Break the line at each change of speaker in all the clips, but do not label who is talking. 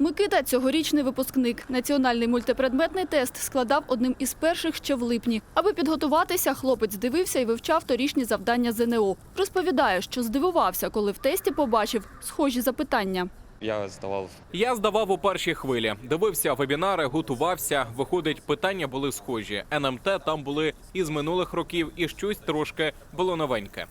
Микита цьогорічний випускник. Національний мультипредметний тест складав одним із перших ще в липні. Аби підготуватися, хлопець дивився і вивчав торічні завдання ЗНО. Розповідає, що здивувався, коли в тесті побачив схожі запитання.
Я здавав
Я здавав у першій хвилі, дивився вебінари, готувався. Виходить, питання були схожі. НМТ там були із минулих років, і щось трошки було новеньке.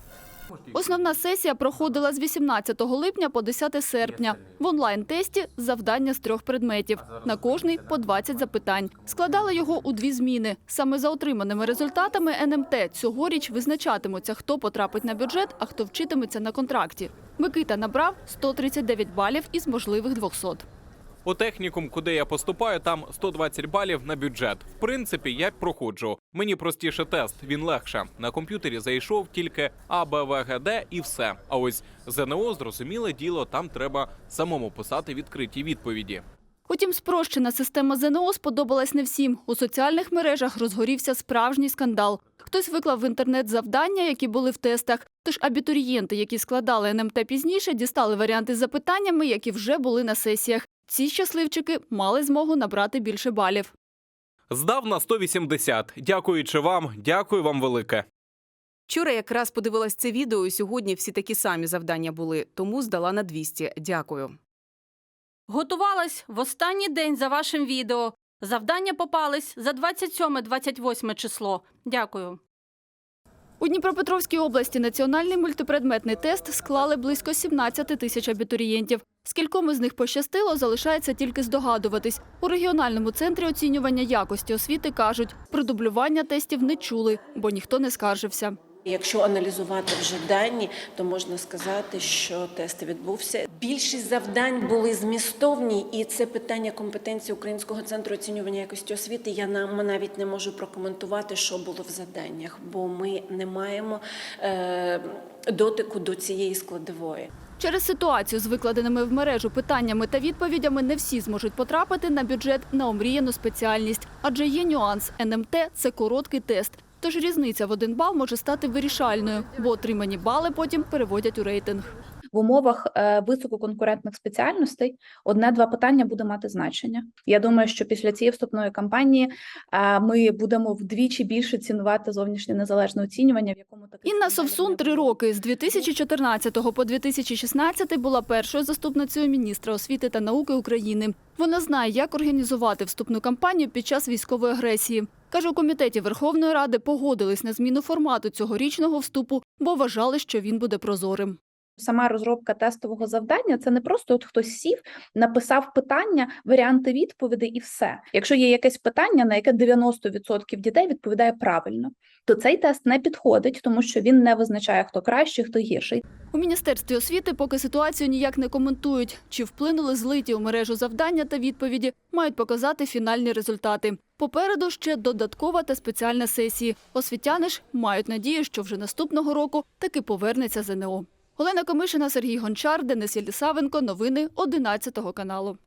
Основна сесія проходила з 18 липня по 10 серпня. В онлайн-тесті завдання з трьох предметів. На кожний по 20 запитань. Складали його у дві зміни. Саме за отриманими результатами НМТ цьогоріч визначатимуться, хто потрапить на бюджет, а хто вчитиметься на контракті. Микита набрав 139 балів із можливих 200.
У технікум, куди я поступаю, там 120 балів на бюджет. В принципі, я проходжу. Мені простіше тест, він легше. На комп'ютері зайшов тільки А, Б, В, Г, Д і все. А ось ЗНО, зрозуміле діло, там треба самому писати відкриті відповіді.
Утім, спрощена система ЗНО сподобалась не всім. У соціальних мережах розгорівся справжній скандал. Хтось виклав в інтернет завдання, які були в тестах. Тож абітурієнти, які складали НМТ пізніше, дістали варіанти з запитаннями, які вже були на сесіях. Ці щасливчики мали змогу набрати більше балів.
Здав на 180. Дякуючи вам, дякую вам велике.
Вчора якраз подивилась це відео, і сьогодні всі такі самі завдання були, тому здала на 200. Дякую.
Готувалась в останній день за вашим відео. Завдання попались за 27-28 число. Дякую.
У Дніпропетровській області національний мультипредметний тест склали близько 17 тисяч абітурієнтів. Скільком із них пощастило, залишається тільки здогадуватись. У регіональному центрі оцінювання якості освіти кажуть, про дублювання тестів не чули, бо ніхто не скаржився.
Якщо аналізувати вже дані, то можна сказати, що тест відбувся. Більшість завдань були змістовні, і це питання компетенції Українського центру оцінювання якості освіти. Я нам навіть не можу прокоментувати, що було в заданнях, бо ми не маємо е, дотику до цієї складової.
Через ситуацію з викладеними в мережу питаннями та відповідями не всі зможуть потрапити на бюджет на омріяну спеціальність. Адже є нюанс – НМТ – це короткий тест. Тож різниця в один бал може стати вирішальною, бо отримані бали потім переводять у рейтинг.
В умовах е, висококонкурентних спеціальностей одне-два питання буде мати значення. Я думаю, що після цієї вступної кампанії е, ми будемо вдвічі більше цінувати зовнішнє незалежне оцінювання, в якому таких
Інна Совсун три роки з 2014 по 2016 була першою заступницею міністра освіти та науки України. Вона знає, як організувати вступну кампанію під час військової агресії. Каже, у комітеті Верховної Ради погодились на зміну формату цьогорічного вступу, бо вважали, що він буде прозорим.
Сама розробка тестового завдання це не просто от хтось сів, написав питання, варіанти відповідей і все. Якщо є якесь питання, на яке 90% дітей відповідає правильно, то цей тест не підходить, тому що він не визначає, хто кращий, хто гірший.
У міністерстві освіти поки ситуацію ніяк не коментують. Чи вплинули злиті у мережу завдання та відповіді, мають показати фінальні результати. Попереду ще додаткова та спеціальна сесії. Освітяни ж мають надію, що вже наступного року таки повернеться ЗНО. Олена Комишина, Сергій Гончар, Денис Єлісавенко. Новини 11 каналу.